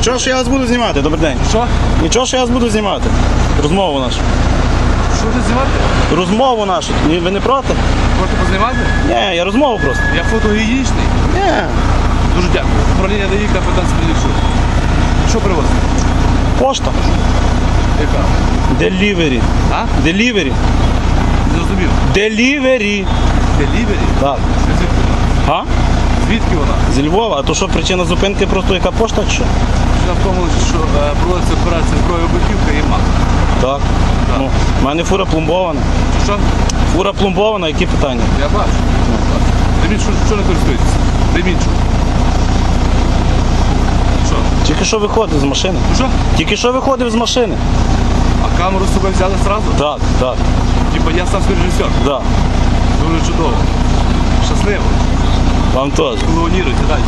Нічого, що я вас буду знімати, добрий день. Що? Нічого, що я вас буду знімати. Розмову нашу. Що ти знімати? Розмову нашу. Ні, Ви не проти? Можете познімати? Ні, я розмову просто. Я фотогенічний. Ні. Дуже дякую. Управління ДАІ капітан Смілікшов. Що привозите? Пошта. Яка? Делівері. А? Делівері. Не зрозумів. Делівері. Делівері? Так. Звідки вона? А? Звідки вона? Зі Львова. А то що причина зупинки просто яка пошта чи що? Причина в тому, що е, проводиться операція зброї обиківка і мак. Так. Ну, в мене фура пломбована. Що? Фура пломбована, які питання? Я бачу. Ремінь, що, що не користуєтеся? Ремінь, що? Що? Тільки що виходив з машини. Що? Тільки що виходив з машини. А камеру з собою взяли зразу? Так, так, Типа я сам режисер. так. Дуже чудово. Щасливо. Вам теж. Колоніруйте далі.